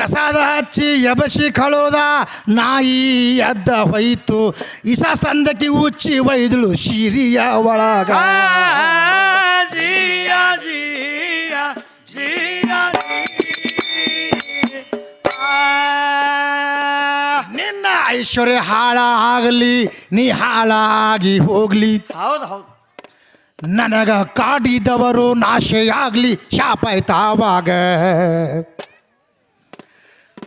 ಪ್ರಸಾದ ಹಚ್ಚಿ ಎಬಸಿ ಕಳೋದ ನಾಯಿ ಎದ್ದ ಹೊಯ್ತು. ಇಸ ಸಂದಕಿ ಉಚ್ಚಿ ಒಯ್ದಳು ಶಿರಿಯ ಒಳಗ. ಜಿಯ ಜಿಯ ಜಿಯ ನಿನ್ನ ಐಶ್ವರ್ಯ ಹಾಳಾಗಲಿ ನೀ ಹಾಳಾಗಿ ಹೋಗ್ಲಿ. ಹೌದು ಹೌದು. ನನಗ ಕಾಡಿದವರು ನಾಶೆಯಾಗ್ಲಿ ಶಾಪ ಆಯ್ತಾವಾಗ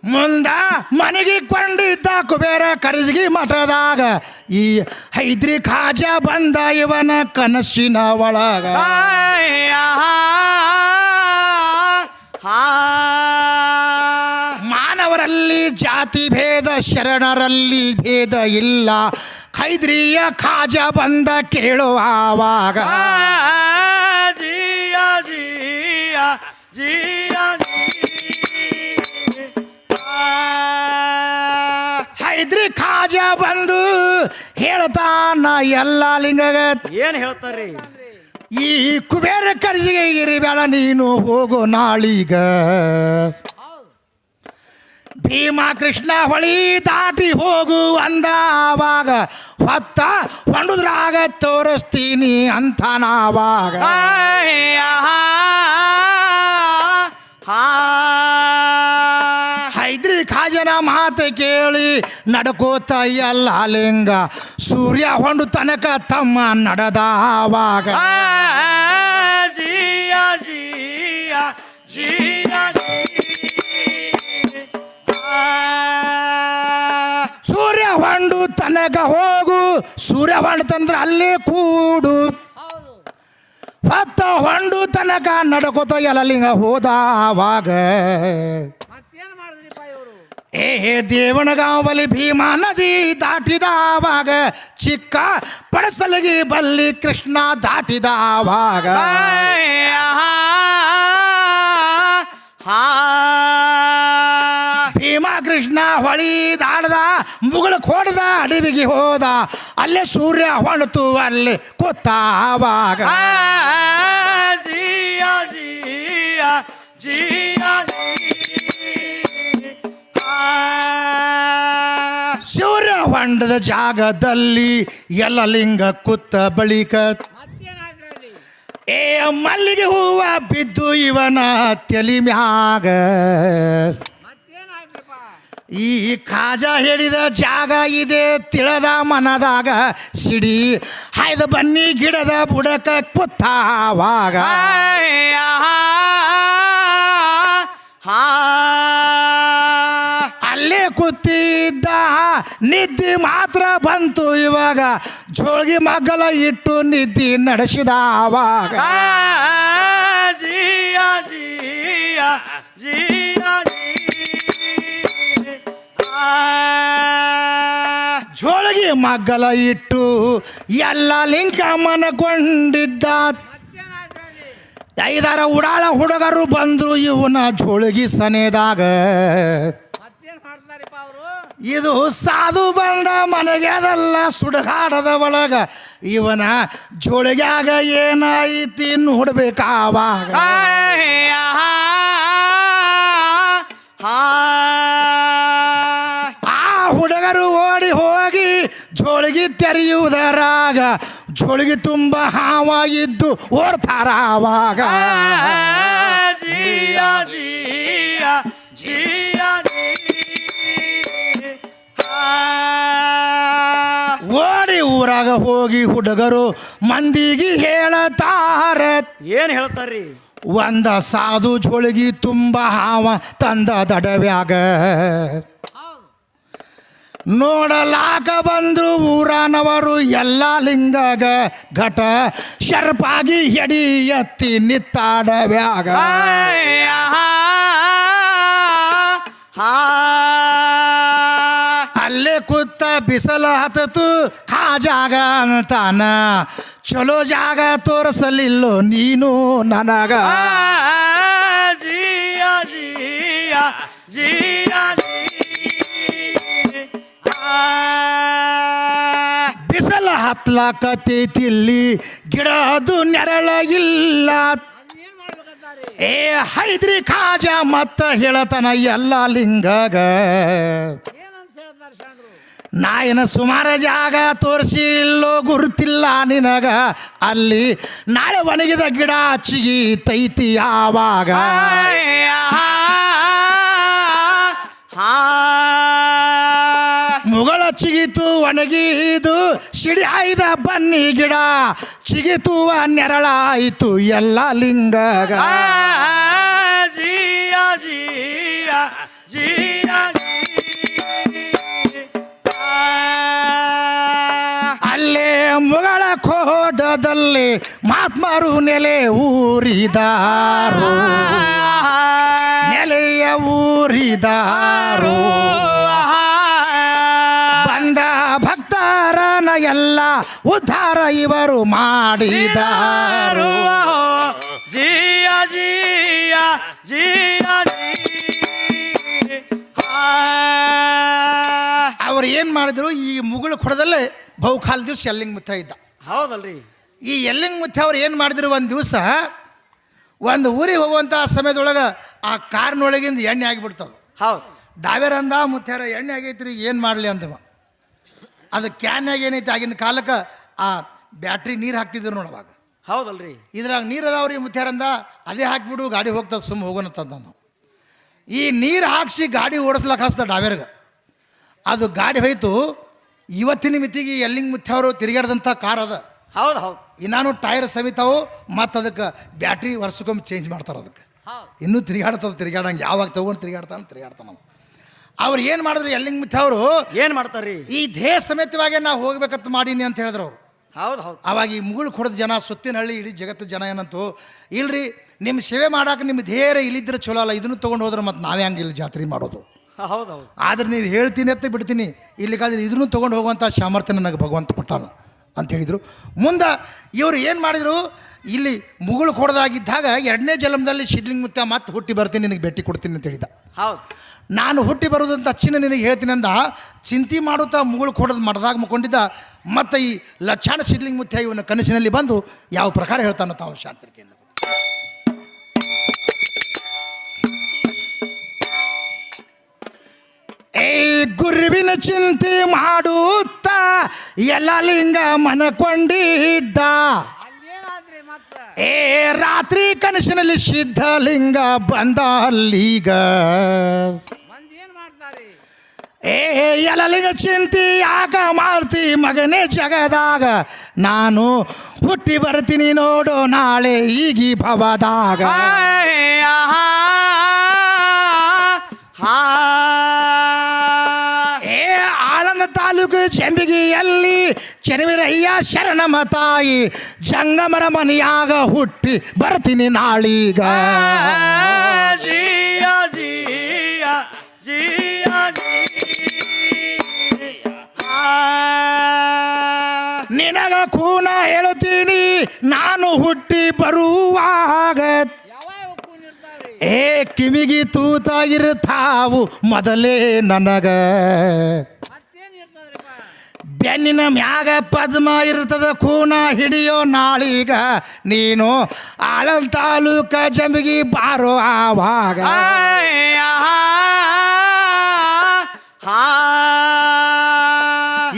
ಮುಂದ ಮನೆಗೆ ಕೊಂಡಿದ್ದ ಕುಬೇರ ಕರಿಸಿಗಿ ಮಠದಾಗ ಈ ಹೈದ್ರಿ ಖಾಜ ಬಂದ ಇವನ ಕನಸಿನ ಒಳಗ. ಮಾನವರಲ್ಲಿ ಜಾತಿ ಭೇದ ಶರಣರಲ್ಲಿ ಭೇದ ಇಲ್ಲ. ಹೈದ್ರಿಯ ಖಾಜ ಬಂದ ಕೇಳುವಾಗ ಜಿಯ ಜಿಯ ಜಿಯ. ಹೈದ್ರಿ ಖಾಜ ಬಂದು ಹೇಳ್ತಾನ ಎಲ್ಲ ಲಿಂಗಗ. ಏನ್ ಹೇಳ್ತಾರ್ರಿ? ಈ ಕುಬೇರ ಕರ್ಜಿಗೆ ಇರಿಬೇಡ ನೀನು ಹೋಗು ನಾಳೀಗ. ಭೀಮಾ ಕೃಷ್ಣ ಹೊಳಿ ದಾಟಿ ಹೋಗು ಅಂದಾವಾಗ ಹೊತ್ತ ಹೊಂಡುದ್ರಾಗ ತೋರಿಸ್ತೀನಿ ಅಂತ ನಾವಾಗ. ಹೈದ್ರಿ ಮಾತು ಕೇಳಿ ನಡ್ಕೋತ ಎಲ್ಲ ಲಿಂಗ. ಸೂರ್ಯ ಹೊಂಡು ತನಕ ತಮ್ಮ ನಡೆದಾವಾಗ. ಜಿಯ ಜಿಯ ಜಿಯ ಸೂರ್ಯ ಹೊಂಡು ತನಕ ಹೋಗು. ಸೂರ್ಯ ಹೊಂಡು ತಂದ್ರೆ ಅಲ್ಲೇ ಕೂಡು. ಹೊತ್ತ ಹೊಂಡು ತನಕ ನಡ್ಕೋತ ಎಲ್ಲ ಹೋದಾವಾಗ. ಮತ್ತೇನ್ ಮಾಡಿದ್ರಿಪ್ಪ ಏ ದೇವನಗಾವಲಿ ಭೀಮಾ ನದಿ ದಾಟಿದಾವಾಗ ಚಿಕ್ಕ ಪಡಸಲಗಿ ಬಲ್ಲಿ ಕೃಷ್ಣ ದಾಟಿದಾವಾಗ. ಭೀಮಾ ಕೃಷ್ಣ ಹೊಳಿ ದಾಡದ ಮುಗಳ ಹೊಡೆದ ಅಡವಿಗೆ ಹೋದ ಅಲ್ಲೇ ಸೂರ್ಯ ಹೊಣತು ಅಲ್ಲೇ ಕೂತಾವಾಗ. ಜಿಯ ಜಿಯ ಜಿಯ. ಸೂರ್ಯ ಹೊಂಡದ ಜಾಗದಲ್ಲಿ ಎಲ್ಲ ಲಿಂಗ ಕುತ್ತ ಬಳಿಕ ಏ ಮಲ್ಲಿಗೆ ಹೂವ ಬಿದ್ದು ಇವನ ತಲಿ ಮ್ಯಾಗ. ಈ ಕಾಜ ಹೇಳಿದ ಜಾಗ ಇದೆ ತಿಳದ ಮನದಾಗ, ಸಿಡಿ ಹಾಯ್ದ ಬನ್ನಿ ಗಿಡದ ಬುಡಕ ಕುತ್ತಾವಾಗ ಅಲ್ಲೇ ಕೂತಿದ್ದ ನಿದ್ದೆ ಮಾತ್ರ ಬಂತು ಇವಾಗ. ಜೋಳಿಗೆ ಮಗ್ಗಲ ಇಟ್ಟು ನಿದ್ದೆ ನಡೆಸಿದವಾಗ ಜಿಯ ಜಿಯ ಜಿಯ ಜೋಳಿಗೆ ಮಗ್ಗಲ ಇಟ್ಟು ಎಲ್ಲ ಲಿಂಗ ಮನಗೊಂಡಿದ್ದ ಐದಾರ ಉಡಾಳ ಹುಡುಗರು ಬಂದ್ರು ಇವನ ಜೋಳಿಗೆ ಸನೇದಾಗ. ಇದು ಸಾಧು ಬಣ್ಣ ಮನೆಗೆ ಅದಲ್ಲ ಸುಡಗಾಡದ ಒಳಗ ಇವನ ಜೋಳಿಗ್ಯಾಗ ಏನೈತಿ ನೋಡ್ಬೇಕಾವಾಗ ಆ ಹುಡುಗರು ಓಡಿ ಹೋಗಿ ಜೋಳಿಗೆ ತೆರೆಯುವುದರಾಗ ಜೋಳಿಗೆ ತುಂಬ ಹಾವಾಗಿದ್ದು ಓಡ್ತಾರ ಆವಾಗ? ಜಿಯ ಜಿಯ ಜಿಯ. ಓಡಿ ಊರಾಗ ಹೋಗಿ ಹುಡುಗರು ಮಂದಿಗೆ ಹೇಳತಾರ. ಏನು ಹೇಳ್ತಾರ್ರಿ? ಒಂದ ಸಾಧು ಜೋಳಿಗೆ ತುಂಬ ಹಾವ ತಂದ ದಡವ್ಯಾಗ. ನೋಡಲಾಕ ಬಂದ್ರು ಊರಾನವರು ಎಲ್ಲ ಲಿಂಗಗ ಘಟ ಶರ್ಪಾಗಿ ಎಡಿ ಎತ್ತಿ ನಿತ್ತಾಡವ್ಯಾಗ. ಕೂತ ಬಿಸಲ ಹತ್ತತು ಖಾಜಾಗ ಅಂತಾನ. ಚಲೋ ಜಾಗ ತೋರಿಸಲಿಲ್ಲೋ ನೀನು ನನಗ. ಜಿಯ ಜಿಯ ಜಿಯ ಬಿಸಲ ಹತ್ಲಾಕತೈತಿಲ್ಲಿ ಗಿಡ ಅದು ನೆರಳ ಇಲ್ಲ. ಏ ಹೈದ್ರಿ ಖಾಜ ಮತ್ತ ಹೇಳತನ ಎಲ್ಲ ಲಿಂಗಗ. ನಾಯನ ಸುಮಾರ ಜಾಗ ತೋರಿಸಿಲ್ಲೋ ಗುರುತಿಲ್ಲ ನಿನಗ. ಅಲ್ಲಿ ನಾಳೆ ಒಣಗಿದ ಗಿಡ ಚಿಗಿ ತೈತಿ ಯಾವಾಗ. ಮುಗಳ ಚಿಗಿತು ಒಣಗಿದು ಸಿಡಿ ಆಯ್ದ ಬನ್ನಿ ಗಿಡ. ಚಿಗಿತು ನೆರಳಾಯಿತು ಎಲ್ಲ ಲಿಂಗಗ. ಜಿಯ ಜಿಯ ಜಿಯಾ ಅಲ್ಲೇ ಮುಗಳ ಕೋಡದಲ್ಲಿ ಮಾತ್ಮರು ನೆಲೆ ಊರಿದಾರು. ನೆಲೆಯ ಊರಿದಾರು. ಬಂದ ಭಕ್ತರನ ಎಲ್ಲ ಉದ್ಧಾರ ಇವರು ಮಾಡಿದಾರು. ಜಿಯ ಜಿಯ, ಜಿಯಾ ಅವ್ರು ಏನು ಮಾಡಿದ್ರು ಈ ಮುಗುಳು ಕೊಡದಲ್ಲೇ ಬಹುಕಾಲ ದಿವಸ ಎಲ್ಲಿಂಗ್ ಮುತ್ತ ಇದ್ದ. ಹೌದಲ್ರಿ. ಈ ಎಲ್ಲಿಂಗ್ ಮುತ್ತ ಅವ್ರು ಏನು ಮಾಡಿದ್ರು ಒಂದು ದಿವಸ ಒಂದು ಊರಿಗೆ ಹೋಗುವಂಥ ಸಮಯದೊಳಗೆ ಆ ಕಾರ್ನೊಳಗಿಂದ ಎಣ್ಣೆ ಆಗಿಬಿಡ್ತದೆ. ಹೌದು. ಡಾವೇರ್ ಅಂದ ಮುತ್ಯಾರ ಎಣ್ಣೆ ಆಗೈತ್ರಿ ಏನು ಮಾಡಲಿ ಅಂತವ ಅದು ಕ್ಯಾನ್ಯಾಗ ಏನೈತಿ ಆಗಿನ ಕಾಲಕ್ಕೆ ಆ ಬ್ಯಾಟ್ರಿ ನೀರು ಹಾಕ್ತಿದ್ರು ನೋಡುವಾಗ ಹೌದಲ್ರಿ. ಇದ್ರಾಗ ನೀರು ಅದಾವ್ರಿ ಮುತ್ತಾರಂದ ಅದೇ ಹಾಕಿಬಿಡು ಗಾಡಿ ಹೋಗ್ತದೆ ಸುಮ್ಮ ಹೋಗೋಣ ಅಂತ ನಾವು ಈ ನೀರು ಹಾಕ್ಸಿ ಗಾಡಿ ಓಡಿಸ್ಲಕ್ಕ ಹಸ್ದ ಡಾವೇರ್ಗೆ ಅದು ಗಾಡಿ ಹೋಯ್ತು. ಇವತ್ತಿನ ಮಿತಿಗೆ ಎಲ್ಲಿಂಗ್ ಮುತ್ಯವರು ತಿರುಗಾಡ್ದಂಥ ಕಾರ್ ಅದ. ಹೌದು ಹೌದು. ಇನ್ನಾನು ಟೈರ್ ಸವಿತಾವು ಮತ್ತು ಅದಕ್ಕೆ ಬ್ಯಾಟ್ರಿ ವರ್ಷಕ್ಕೊಮ್ಮೆ ಚೇಂಜ್ ಮಾಡ್ತಾರೆ ಅದಕ್ಕೆ. ಇನ್ನೂ ತಿರುಗಾಡ್ತದೆ ತಿರುಗಾಡಂಗೆ ಯಾವಾಗ ತಗೊಂಡು ತಿರುಗಾಡ್ತಾನೆ ತಿರುಗಾಡ್ತಾನೆ ನಾವು ಅವ್ರು ಏನು ಮಾಡಿದ್ರು ಎಲ್ಲಿಂಗ್ ಮಿತ್ತವರು ಏನು ಮಾಡ್ತಾರ್ರಿ? ಈ ದೇಹ ಸಮೇತವಾಗಿ ನಾವು ಹೋಗ್ಬೇಕಂತ ಮಾಡೀನಿ ಅಂತ ಹೇಳಿದ್ರು ಅವರು. ಹೌದು ಹೌದು. ಅವಾಗ ಈ ಮುಗುಳು ಕೊಡದ ಜನ ಸುತ್ತಿನ ಹಳ್ಳಿ ಇಡೀ ಜಗತ್ತು ಜನ ಏನಂತು ಇಲ್ರಿ ನಿಮ್ಮ ಸೇವೆ ಮಾಡಕ್ಕೆ ನಿಮ್ಮ ಧೇರ ಇಲ್ಲಿದ್ರೆ ಚಲೋ ಅಲ್ಲ ಇದನ್ನು ತೊಗೊಂಡು ಹೋದ್ರೆ ಮತ್ತು ನಾವೇ ಹಂಗೆ ಇಲ್ಲಿ ಜಾತ್ರೆ ಮಾಡೋದು. ಹೌದು ಹೌದು ಆದ್ರೆ ನೀನು ಹೇಳ್ತೀನಿ ಅಂತ ಬಿಡ್ತೀನಿ. ಇಲ್ಲಿ ಕಾದ್ರೆ ಇದನ್ನು ತೊಗೊಂಡು ಹೋಗುವಂಥ ಸಾಮರ್ಥ್ಯ ನನಗೆ ಭಗವಂತ ಪಟ್ಟಾನ ಅಂತ ಹೇಳಿದರು. ಮುಂದೆ ಇವರು ಏನು ಮಾಡಿದರು? ಇಲ್ಲಿ ಮುಗುಳು ಕೊಡದಾಗಿದ್ದಾಗ ಎರಡನೇ ಜನ್ಮದಲ್ಲಿ ಶಿಡ್ಲಿಂಗ್ ಮುತ್ತ ಮತ್ತೆ ಹುಟ್ಟಿ ಬರ್ತೀನಿ ನಿನಗೆ ಭೇಟಿ ಕೊಡ್ತೀನಿ ಅಂತ ಹೇಳಿದ. ಹೌದು. ನಾನು ಹುಟ್ಟಿ ಬರೋದಂತ ಅಚ್ಚಿನ ನಿನಗೆ ಹೇಳ್ತೀನಿ ಅಂದ ಚಿಂತೆ ಮಾಡುತ್ತಾ ಮುಗುಳು ಕೊಡೋದು ಮಠದಾಗ ಮಕ್ಕೊಂಡಿದ್ದ ಮತ್ತು ಈ ಲಕ್ಷಾಣ ಸಿದ್ಲಿಂಗ ಮುತ್ಯ ಇವನ ಕನಸಿನಲ್ಲಿ ಬಂದು ಯಾವ ಪ್ರಕಾರ ಹೇಳ್ತಾನೋ ತಾವು ಶಾಂತಿರ್ತಿಯಿಂದ ಗುರುವಿನ ಚಿಂತೆ ಮಾಡುತ್ತ ಎಲ್ಲ ಲಿಂಗ ಮನಕೊಂಡಿದ್ದ. ಏ ರಾತ್ರಿ ಕನಸಿನಲ್ಲಿ ಸಿದ್ಧಲಿಂಗ ಬಂದ ಅಲ್ಲೀಗ. ಏ ಎಲ್ಲಲಿಂಗ ಚಿಂತಿ ಯಾಕ ಮಾಡ್ತಿ ಮಗನೇ ಜಗದಾಗ. ನಾನು ಹುಟ್ಟಿ ಬರ್ತೀನಿ ನೋಡು ನಾಳೆ ಈಗಿ ಭವದಾಗ. ಏ ಆಳಂದ ಚೆಂಬಿಗಿ ಅಲ್ಲಿ ಚೆನವಿರಯ್ಯ ಶರಣಮ ತಾಯಿ ಜಂಗಮರ ಮನೆಯಾಗ ಹುಟ್ಟಿ ಬರ್ತೀನಿ ನಾಳೀಗ. ಜಿಯಾ ಜಿಯಾ ಜಿಯಾ ನಿನಗ ಕೂನ ಹೇಳುತ್ತೀನಿ ನಾನು ಹುಟ್ಟಿ ಬರುವಾಗ. ಏ ಕಿವಿಗಿ ತೂತ ಇರ್ತಾವು ಮೊದಲೇ ನನಗ. ಬೆನ್ನಿನ ಮ್ಯಾಗ ಪದ್ಮ ಇರ್ತದ ಕೂನ ಹಿಡಿಯೋ ನಾಳೀಗ ನೀನು ಆಳಲ್ ತಾಲೂಕ ಜಂಬಿಗಿ ಬಾರೋ ಆವಾಗ.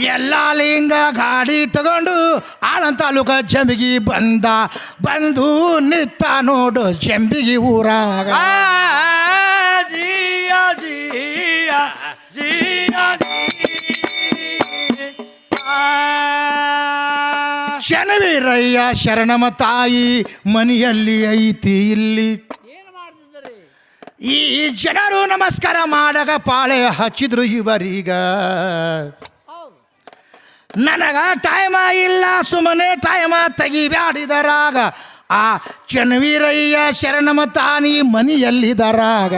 ಎಲ್ಲ ಲಿಂಗ ಗಾಡಿ ತಗೊಂಡು ಆಳನ್ ತಾಲೂಕ ಜಂಬಿಗಿ ಬಂದ ಬಂದು ನಿತ್ತ ನೋಡು ಜಂಬಿಗಿ ಊರಾಗ. ಜಿಯ ಜಿಯ ಜಿಯ ಜಿಯಾ. ಶನವೀರಯ್ಯ ಶರಣಮ ತಾಯಿ ಮನೆಯಲ್ಲಿ ಐತಿ ಇಲ್ಲಿ. ಈ ಜನರು ನಮಸ್ಕಾರ ಮಾಡಗ ಪಾಳೆ ಹಚ್ಚಿದ್ರು ಇವರೀಗ. ನನಗ ಟೈಮ ಇಲ್ಲ ಸುಮ್ಮನೆ ಟೈಮ ತೆಗಿಬ್ಯಾಡಿದರಾಗ. ಆ ಚನ್ವೀರಯ್ಯ ಶರಣಮ ತಾನಿ ಮನೆಯಲ್ಲಿದರಾಗ.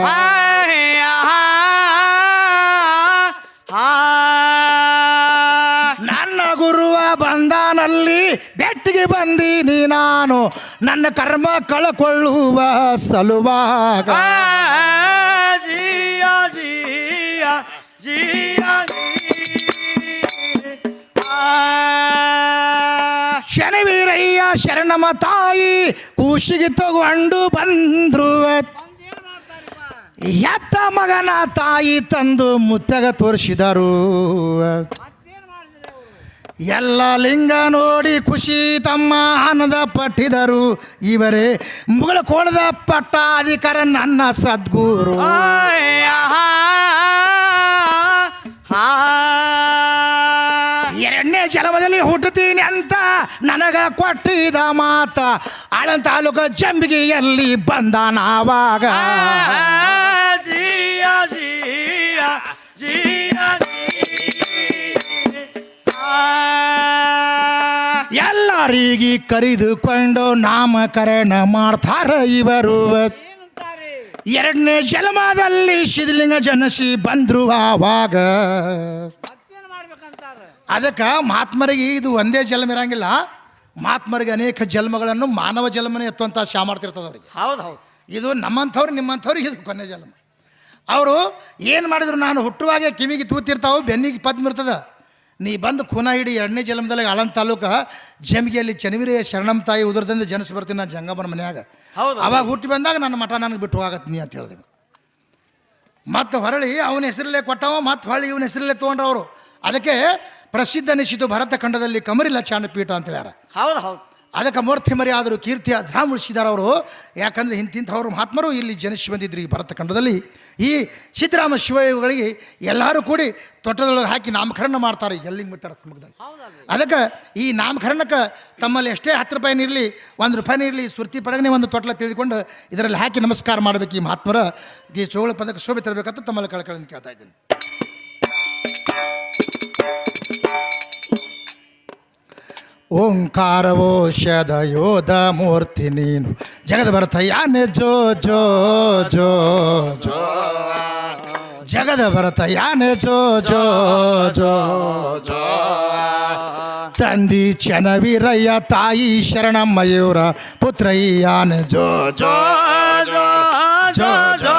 ನನ್ನ ಬಂದಾನಲ್ಲಿ ಬೆಟ್ಟಿಗೆ ಬಂದೀನಿ ನಾನು. ನನ್ನ ಕರ್ಮ ಕಳಕೊಳ್ಳುವ ಸಲುವಾಗ. ಜಿಯಾ ಜಿಯಾ ಜಿಯಾ ಶನಿವೀರಯ್ಯ ಶರಣಮ ಶರಣಮ್ಮ ತಾಯಿ ಕೂಶಿಗೆ ತಗೊಂಡು ಬಂದ್ರು. ಎತ್ತ ಮಗನ ತಾಯಿ ತಂದು ಮುತ್ತಗ ತೋರಿಸಿದರು. ಎಲ್ಲ ಲಿಂಗ ನೋಡಿ ಖುಷಿ ತಮ್ಮ ಆನಂದ ಪಟ್ಟಿದರು ಇವರೇ ಮುಗಳ ಕೋಣದ ಪಟ್ಟಾಧಿಕಾರ ನನ್ನ ಸದ್ಗುರು ಎರಡನೇ ಜನ್ಮದಲ್ಲಿ ಹುಟ್ಟುತ್ತೀನಿ ಅಂತ ನನಗ ಕೊಟ್ಟಿದ ಮಾತ ಆಳನ್ ತಾಲೂಕ ಜಂಬಿಗೆಯಲ್ಲಿ ಬಂದ ನಾವಾಗ ಜಿಯಾ ಜಿಯಾ ಜಿಯಾ ಎಲ್ಲರಿಗೆ ಕರಿದುಕೊಂಡು ನಾಮಕರಣ ಮಾಡ್ತಾರ ಇವರು. ಎರಡನೇ ಜನ್ಮದಲ್ಲಿ ಶಿದಲಿಂಗ ಜನಸಿ ಬಂದ್ರು ಆವಾಗ. ಅದಕ್ಕೆ ಮಹಾತ್ಮರಿಗೆ ಇದು ಒಂದೇ ಜನ್ಮ ಇರಂಗಿಲ್ಲ. ಮಹಾತ್ಮರಿಗೆ ಅನೇಕ ಜನ್ಮಗಳನ್ನು ಮಾನವ ಜನ್ಮನೇ ಎತ್ತುವಂಥ ಶಾ ಮಾಡ್ತಿರ್ತದೆ ಅವರಿಗೆ. ಹೌದು ಹೌದು. ಇದು ನಮ್ಮಂಥವ್ರು ನಿಮ್ಮಂಥವ್ರಿಗೆ ಇದು ಕೊನೆ ಜನ್ಮ. ಅವರು ಏನು ಮಾಡಿದ್ರು ನಾನು ಹುಟ್ಟುವಾಗೆ ಕಿವಿಗೆ ತೂತಿರ್ತಾವೆ ಬೆನ್ನಿಗೆ ಪದ್ಮ ಇರ್ತದೆ. ನೀ ಬಂದು ಖೂನ ಹಿಡಿ ಎರಡನೇ ಜನ್ಮದಲ್ಲಿ ಆಳಂದ ತಾಲೂಕ ಜಮಿಗೆಯಲ್ಲಿ ಚನವಿರಿಯ ಶರಣಂ ತಾಯಿ ಉದರದಿಂದ ಜನಿಸಿ ಬರ್ತೀನಿ ನಾನು ಜಂಗಮನ ಮನ್ಯಾಗ. ಹೌದು. ಅವಾಗ ಹುಟ್ಟಿ ಬಂದಾಗ ನನ್ನ ಮಠ ನನಗೆ ಬಿಟ್ಟು ಹೋಗತ್ತೀನಿ ನೀ ಅಂತ ಹೇಳಿದೆ. ಮತ್ತು ಹೊರಳಿ ಅವನ ಹೆಸರಲ್ಲೇ ಕೊಟ್ಟವ ಮತ್ತು ಹೊರಳಿ ಇವನ ಹೆಸರಲ್ಲೇ ತೊಗೊಂಡ್ರವರು ಅವರು. ಅದಕ್ಕೆ ಪ್ರಸಿದ್ಧ ನಿಶ್ಚಿತು ಭರತ ಖಂಡದಲ್ಲಿ ಕಮರಿಲ ಪೀಠ ಅಂತ ಹೇಳ್ಯಾರ. ಹೌದು ಹೌದು. ಅದಕ್ಕೆ ಮೂರ್ತಿ ಮರಿ ಆದರೂ ಕೀರ್ತಿ ಅಜ್ರಾಮ್ ಉಳಿಸಿದ್ದಾರೆ ಅವರು ಯಾಕಂದರೆ ಇಂತಿಂಥವ್ರು ಮಹಾತ್ಮರು ಇಲ್ಲಿ ಜನಿಸಿ ಬಂದಿದ್ರು ಈ ಭರತ ಖಂಡದಲ್ಲಿ. ಈ ಸಿದ್ದರಾಮ ಶಿವಯೋಗಗಳಿಗೆ ಎಲ್ಲರೂ ಕೂಡಿ ತೊಟ್ಟದೊಳಗೆ ಹಾಕಿ ನಾಮಕರಣ ಮಾಡ್ತಾರೆ ಎಲ್ಲಿಂಗ್ ಸಮುಖದಲ್ಲಿ ಹೌದಲ್ರಿ. ಅದಕ್ಕೆ ಈ ನಾಮಕರಣಕ್ಕೆ ತಮ್ಮಲ್ಲಿ ಎಷ್ಟೇ ಹತ್ತು ರೂಪಾಯಿನ ಇರಲಿ ಒಂದು ರೂಪಾಯಿನ ಇರಲಿ ಸ್ಫೂರ್ತಿ ಪಡಗನೆ ಒಂದು ತೊಟ್ಲ ತಿಳಿದುಕೊಂಡು ಇದರಲ್ಲಿ ಹಾಕಿ ನಮಸ್ಕಾರ ಮಾಡಬೇಕು ಈ ಮಹಾತ್ಮರ. ಈ ಚೋಳ ಪದಕ್ಕೆ ಶೋಭೆ ತರಬೇಕಂತ ತಮ್ಮಲ್ಲಿ ಕಳ್ಕೊಳ್ಳೋದು ಕೇಳ್ತಾ ಇದ್ದೀನಿ. ಓಂಕಾರವೋಷದ ಯೋಧ ಮೂರ್ತಿ ನೀನು ಜಗದ ಭರತಯ್ಯಾನೆ ಜೋ ಜೋ ಜೋ ಜೋ ಜಗದ ಭರತಯ್ಯಾನೆ ಜೋ ಜೋ ಜೋ ಜೋ ತಂದಿ ಚನವೀರಯ್ಯ ತಾಯಿ ಶರಣಮ್ಮಯ್ಯವರ ಪುತ್ರಯ್ಯಾನೆ ಜೋ ಜೋ ಜೋ ಜೋ ಜೋ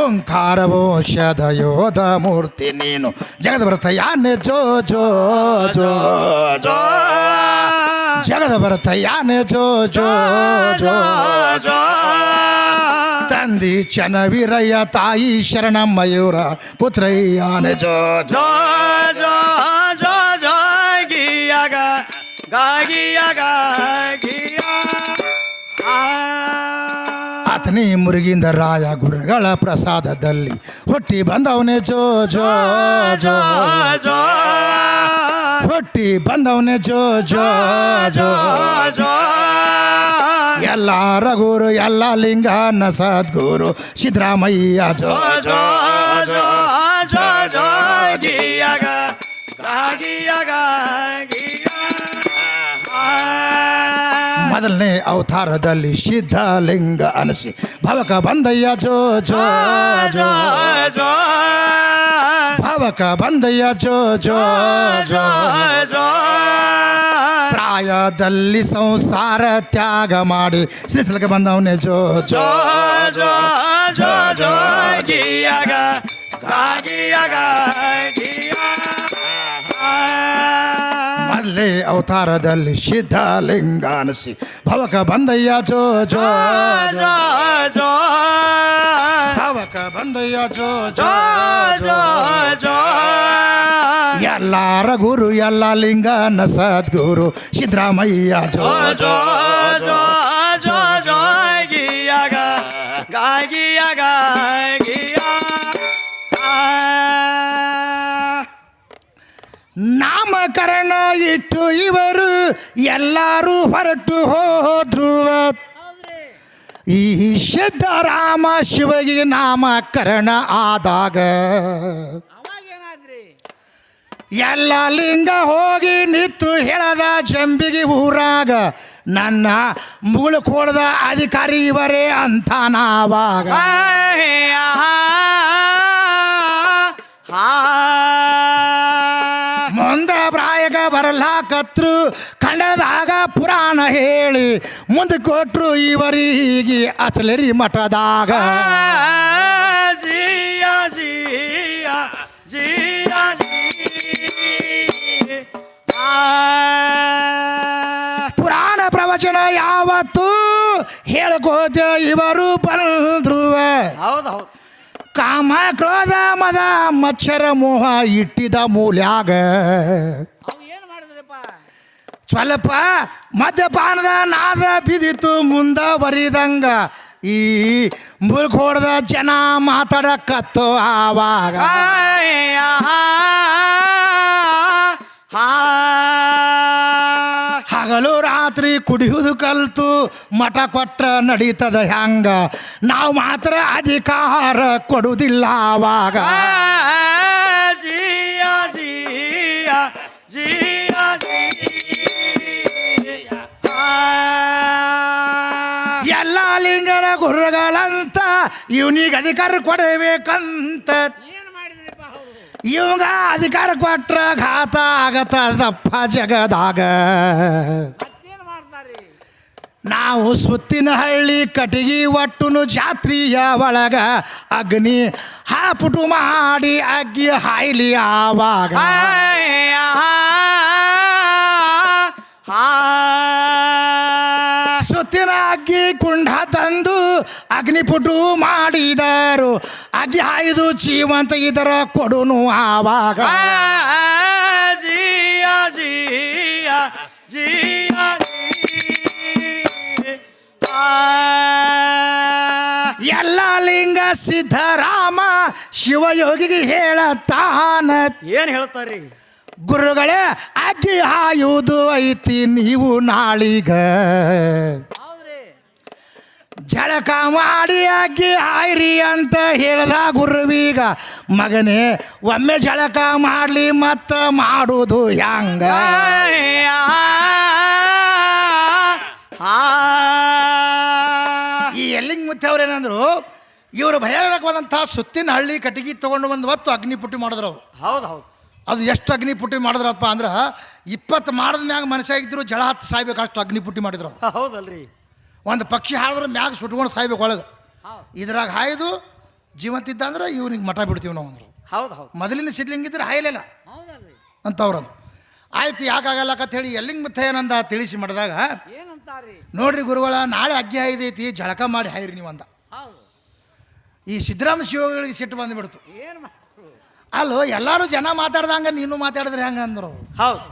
ಓಂಕಾರವೋಷದ ಯೋಧ ಮೂರ್ತಿ ನೀನು ಜಗದ ಭರತಯ್ಯಾನೆ ಜೋ ಜೋ ಜೋ ಜೋ ಜಗದ ಭರತಯ್ಯಾನೆ ಜೋ ಜೋ ಜೋ ಜೋ ತಂದಿ ಚನವೀರಯ್ಯ ತಾಯಿ ಶರಣಮ್ಮಯ್ಯವರ ಪುತ್ರಯ್ಯಾನೆ ಜೋ ಜೋ ಜೋ ಜೋ ಜೋ ಜೋ ಗಿಯಾಗ ಗಾಗಿಯಾಗ ಗಿಯಾ ಆತನಿ ಮುರುಗಿಂದ ರಾಯ ಗುರುಗಳ ಪ್ರಸಾದದಲ್ಲಿ ಹೊಟ್ಟಿ ಬಂದವನೇ ಜೋ ಜೋ ಜೋ ಜೋ ಹೊಟ್ಟಿ ಬಂದವನೇ ಜೋ ಜೋ ಜೋ ಜೋ ಎಲ್ಲ ರಘುರು ಎಲ್ಲ ಲಿಂಗ ನ ಸದ್ಗುರು ಸಿದ್ದರಾಮಯ್ಯ ಜೋ ಜೋ ಜೋ ಜೋ ಜೋ ಗಿಯಾಗ ಗಾಗಿಯಾಗ ಮೊದಲನೇ ಅವತಾರದಲ್ಲಿ ಸಿದ್ಧಲಿಂಗ ಅನಸಿ ಭವಕ ಬಂದಯ್ಯ ಜೋ ಜೋ ಜೋ ಜೋ ಭವಕ ಬಂದಯ್ಯ ಜೋ ಜೋ ಜೋ ಜೋ ಪ್ರಾಯದಲ್ಲಿ ಸಂಸಾರ ತ್ಯಾಗ ಮಾಡಿ ಶ್ರೀಸಲಕ್ಕೆ ಬಂದವನೇ ಜೋ ಜೋ ಜೋ ಜೋ ಜೋ ಗಿಯಾಗ ಗಾಗಿಯಾಗ ಮೊದಲೇ ಅವತಾರದಲ್ಲಿ ಸಿದ್ಧಲಿಂಗ ಅನಿಸಿ ಭವಕ ಬಂದಯ್ಯ, ಜೋ ಜೋ ಜೋ. ಜೋ ಭವಕ ಬಂದಯ್ಯ, ಜೋ ಜೋ ಜೋ ಜೋ. ಎಲ್ಲಾರ ಗುರು ಎಲ್ಲ ಲಿಂಗ, ನ ಸದ್ಗುರು, ಸಿದ್ದರಾಮಯ್ಯ, ಜೋ ಜೋ ಜೋ ಜೋ ಜೋ ಗಿಯಾಗ ನಾಮಕರಣ ಇಟ್ಟು ಇವರು ಎಲ್ಲರೂ ಹೊರಟು ಹೋದ್ರು ಈ ಈ ರಾಮ ಶಿವಗೆ ನಾಮಕರಣ ಆದಾಗ ಎಲ್ಲ ಲಿಂಗ ಹೋಗಿ ನಿತ್ತು ಹೇಳದ ಜಂಬಿಗೆ ಊರಾಗ ನನ್ನ ಮುಗುಳು ಕೊಡದ ಅಧಿಕಾರಿ ಇವರೇ ಅಂತ ನಾವಾಗ. ಮುಂದೆ ಬರಲಾಕತ್ರು ಕಂಡದಾಗ ಪುರಾಣ ಹೇಳಿ ಮುಂದೆ ಕೊಟ್ರು ಇವರಿಗೆ ಅಚಲರಿ ಮಠದಾಗ. ಪುರಾಣ ಪ್ರವಚನ ಯಾವತ್ತು ಹೇಳ್ಕೋತ ಇವರು ಬಂಧ್ರುವ ಹೌದು ಹೌದು. ಕಾಮ ಕ್ರೋಧ ಮದ ಮಚ್ಚರ ಮೋಹ ಇಟ್ಟಿದ ಮೂಲ್ಯಾಗ. ಸ್ವಲ್ಪ ಮದ್ಯಪಾನದ ನಾದ ಬಿದ್ದಿತ್ತು ಮುಂದ ಬರಿದಂಗ. ಈ ಮುಲ್ಕ್ ಹೊಡೆದ ಜನ ಮಾತಾಡಕತ್ತು ಆವಾಗ. ಹಗಲು ರಾತ್ರಿ ಕುಡಿಯುವುದು ಕಲ್ತು ಮಠ ಕೊಟ್ಟ ನಡೀತದ ಹ್ಯಾಂಗ. ನಾವು ಮಾತ್ರ ಅಧಿಕಾರ ಕೊಡುವುದಿಲ್ಲ ಆವಾಗ. ಗುರುಗಳಂತ ಇವನಿಗೆ ಅಧಿಕಾರ ಕೊಡಬೇಕಂತ. ಇವಾಗ ಅಧಿಕಾರ ಕೊಟ್ರ ಘಾತ ಆಗತ್ತದಪ್ಪ ಜಗದಾಗ. ನಾವು ಸುತ್ತಿನ ಹಳ್ಳಿ ಕಟಗಿ ಒಟ್ಟುನು ಜಾತ್ರೆಯ ಒಳಗ ಅಗ್ನಿ ಹಾಪುಟು ಮಾಡಿ ಅಗ್ಗಿ ಹಾಯ್ಲಿ ಆವಾಗ. ಸುತ್ತಿನ ಅಗ್ಗಿ ಕುಂಡ ತಂದು ಅಗ್ನಿಪುಟು ಮಾಡಿದರು. ಅಗ್ಗಿ ಹಾಯ್ದು ಜೀವಂತ ಇದರ ಕೊಡುನು ಆವಾಗ. ಜಿಯ ಜಿಯ ಜಿಯ ಎಲ್ಲ ಲಿಂಗ ಸಿದ್ಧರಾಮ ಶಿವಯೋಗಿಗೆ ಹೇಳತಾನ. ಏನು ಹೇಳ್ತಾರ್ರಿ? ಗುರುಗಳೇ ಅಕ್ಕಿ ಹಾಯುವುದು ಐತಿ ನೀವು ನಾಳಿಗ. ಜಳಕ ಮಾಡಿ ಅಗ್ಗಿ ಹಾಯ್ರಿ ಅಂತ ಹೇಳ್ದ ಗುರುವೀಗ. ಮಗನೇ ಒಮ್ಮೆ ಜಳಕ ಮಾಡಲಿ ಮತ್ತ ಮಾಡುವುದು ಹ್ಯಾಂಗ? ಈ ಎಲ್ಲಿಂಗ್ ಮುತ್ತೆ ಅವ್ರೇನಂದ್ರು ಇವರು ಭಯಾನಕವಾದಂತಹ ಸುತ್ತಿನ ಹಳ್ಳಿ ಕಟ್ಟಿಗೆ ತಗೊಂಡು ಬಂದು ಹೊತ್ತು ಅಗ್ನಿಪುಟ್ಟಿ ಮಾಡಿದ್ರು ಅವ್ರು. ಹೌದು ಹೌದು. ಅದು ಎಷ್ಟು ಅಗ್ನಿಪುಟ್ಟಿ ಮಾಡಿದ್ರಪ್ಪ ಅಂದ್ರೆ ಇಪ್ಪತ್ತು ಮಾಡಿದ ಮ್ಯಾಗ ಮನುಷ್ಯ ಇದ್ರು ಜಳ ಹತ್ತು ಸಾಯ್ಬೇಕು ಅಷ್ಟು ಅಗ್ನಿಪುಟ್ಟಿ ಮಾಡಿದ್ರು. ಹೌದಲ್ರಿ. ಒಂದು ಪಕ್ಷಿ ಹಾಡಿದ್ರೆ ಮ್ಯಾಗ ಸುಟ್ಕೊಂಡು ಸಾಯ್ಬೇಕು ಒಳಗೆ. ಇದ್ರಾಗ ಹಾಯ್ದು ಜೀವಂತಿದ್ದ ಅಂದ್ರೆ ಇವ್ನಿಗೆ ಮಠ ಬಿಡ್ತೀವಿ ನಾವು ಅಂದ್ರೆ. ಹೌದು ಹೌದು. ಮೊದಲಿನ ಸಿದ್ಲಿಂಗಿದ್ರೆ ಹಾಯಲಿಲ್ಲ. ಹೌದಲ್ರಿ. ಅಂತ ಅವ್ರದ್ದು ಆಯ್ತು ಯಾಕಾಗಲ್ಲ ಹೇಳಿ ಎಲ್ಲಿಂಗ್ ಮತ್ತೆ ಏನಂದ ತಿಳಿಸಿ ಮಾಡಿದಾಗ ನೋಡ್ರಿ ಗುರುಗಳ ನಾಳೆ ಅಗ್ಗಿ ಹಾಯ್ದೈತಿ ಜಳಕ ಮಾಡಿ ಹಾಯ್ರಿ ನೀವು ಅಂದ ಈ ಸಿದ್ದರಾಮ ಶಿವಗಳಿಗೆ ಸಿಟ್ಟು ಬಂದ್ಬಿಡ್ತು. ಏನು ಅಲ್ಲೋ ಎಲ್ಲರೂ ಜನ ಮಾತಾಡ್ದಂಗ ನೀನು ಮಾತಾಡಿದ್ರೆ ಹೆಂಗೆ ಅಂದರು. ಹೌದು.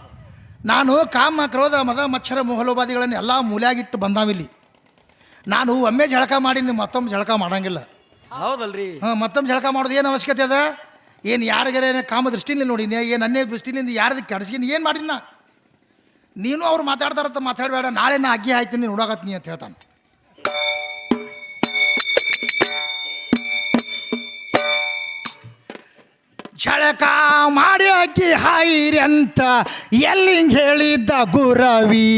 ನಾನು ಕಾಮ ಕ್ರೋಧ ಮದ ಮಚ್ಚರ ಮೊಹಲೋಬಾದಿಗಳನ್ನು ಎಲ್ಲ ಮೂಲೆಯಾಗಿಟ್ಟು ಬಂದಾವಿಲ್ಲಿ ನಾನು ಒಮ್ಮೆ ಜಳಕ ಮಾಡಿ ನೀವು ಮತ್ತೊಮ್ಮೆ ಜಳಕ ಮಾಡಂಗಿಲ್ಲ. ಹೌದಲ್ರಿ. ಹಾಂ ಮತ್ತೊಮ್ಮೆ ಜಳಕ ಮಾಡೋದು ಏನು ಅವಶ್ಯಕತೆ ಅದ? ಏನು ಯಾರಿಗಾರ ಕಾಮ ದೃಷ್ಟಿಲಿ ನೋಡಿನಿ ಏನು ಅನ್ಯ ದೃಷ್ಟಿಲಿಂದ ಯಾರ್ದು ಕೆಡ್ಸ್ಕಿನಿ ಏನು ಮಾಡಿನ ನೀನು ಅವ್ರು ಮಾತಾಡ್ತಾರಂತ ಮಾತಾಡಬೇಡ ನಾಳೆ ನಾ ಅಗ್ಗಿ ಹಾಯ್ತೀನಿ ನೋಡಾಕತ್ತೀನಿ ಅಂತ ಹೇಳ್ತಾನೆ. ಜಳಕ ಮಾಡಿ ಹಾಕಿ ಹಾಯಿರಿ ಅಂತ ಎಲ್ಲಿಂಗ್ ಹೇಳಿದ್ದ ಗುರವಿ?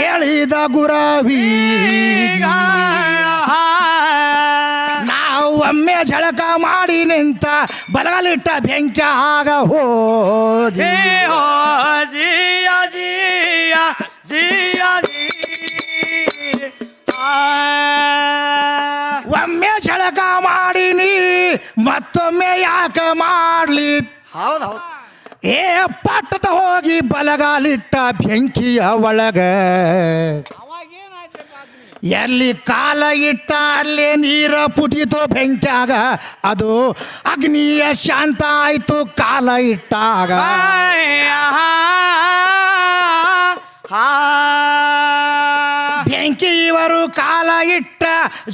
ಹೇಳಿದ ಗುರವಿ? ಈಗ ನಾವು ಒಮ್ಮೆ ಜಳಕ ಮಾಡಿ ನಿಂತ ಬಲಗಲಿಟ್ಟ ಬೆಂಕಿ ಆಗ ಹೋಗಿ ಜಿಯ ಜಿಯ ಜಿಯ ಜಿ ಒಮ್ಮೆ ಜಳಕ ಮಾಡಿನಿ ಮತ್ತೊಮ್ಮೆ ಯಾಕ ಮಾಡ್ಲಿ? ಹೌದು ಹೌದು. ಏ ಪಟ್ಟದ ಹೋಗಿ ಬಲಗಾಲಿಟ್ಟ ಬೆಂಕಿಯ ಒಳಗ. ಎಲ್ಲಿ ಕಾಲ ಇಟ್ಟ ಅಲ್ಲೇ ನೀರ ಪುಟಿತು ಬೆಂಕಿಯಾಗ. ಅದು ಅಗ್ನಿಯ ಶಾಂತ ಆಯ್ತು ಕಾಲ ಇಟ್ಟಾಗ. ಬೆಂಕಿ ಇವರು ಕಾಲ ಇಟ್ಟ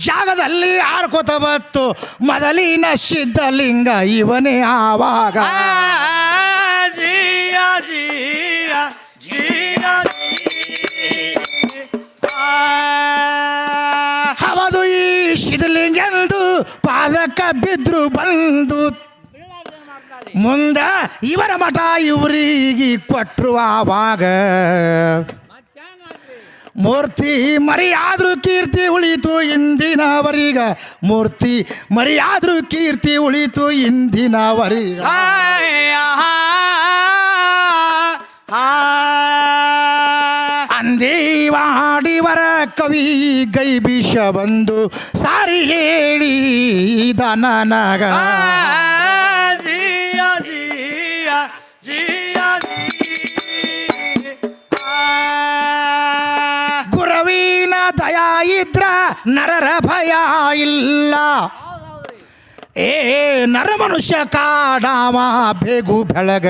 ಜಾಗದಲ್ಲಿ ಆರ್ಕೋತ ಬತ್ತು. ಮೊದಲಿನ ಸಿದ್ಧಲಿಂಗ ಇವನೇ ಆವಾಗ. ಹವದು ಈ ಸಿದ್ಧಲಿಂಗಂದು ಪಾದಕ ಬಿದ್ರು ಬಂದು. ಮುಂದ ಇವರ ಮಠ ಇವರಿಗೆ ಕೊಟ್ಟರು ಆವಾಗ. ಮೂರ್ತಿ ಮರಿಯಾದ್ರೂ ಕೀರ್ತಿ ಉಳಿತು ಇಂದಿನವರೀಗ ಮೂರ್ತಿ ಮರಿಯಾದ್ರೂ ಕೀರ್ತಿ ಉಳಿತು ಇಂದಿನವರೀಗ ಅಂದೇವಾಡಿವರ ಕವಿ ಗೈ ಬಿಷ ಬಂದು ಸಾರಿ ಹೇಳಿ ದನನಗ. ಜೀಯ ಜಿಯ ಜಿಯ. ಜಿ ದಯ ಇದ್ರ ನರರ ಭಯ ಇಲ್ಲ. ಏ ನರ ಮನುಷ್ಯ ಕಾಡಾವ ಬೇಗು ಬೆಳಗ.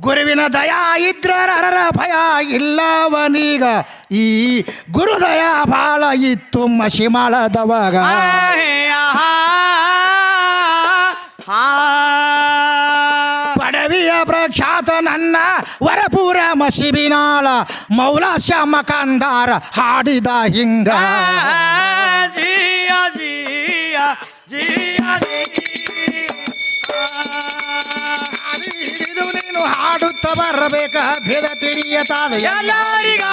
ಗುರುವಿನ ದಯ ಇದ್ರ ನರರ ಭಯ ಇಲ್ಲವನೀಗ. ಈ ಗುರುದಯ ಬಾಳ ಇತ್ತು ಮಸಿಮಾಳದವಾಗ ಪಡವಿಯ ಪ್ರಖ್ಯಾತ ನನ್ನ ವರಪುರ ಮಸಿಬಿನಾಳ ಮೌಲ ಶ್ಯಾಮ ಕಂದಾರ ಹಾಡಿದ ಹಿಂಗ. ಹಿಡಿದು ನೀನು ಹಾಡುತ್ತ ಬರಬೇಕ ಭೇದ ತಿಳಿಯತಾದ ಎಲ್ಲರಿಗ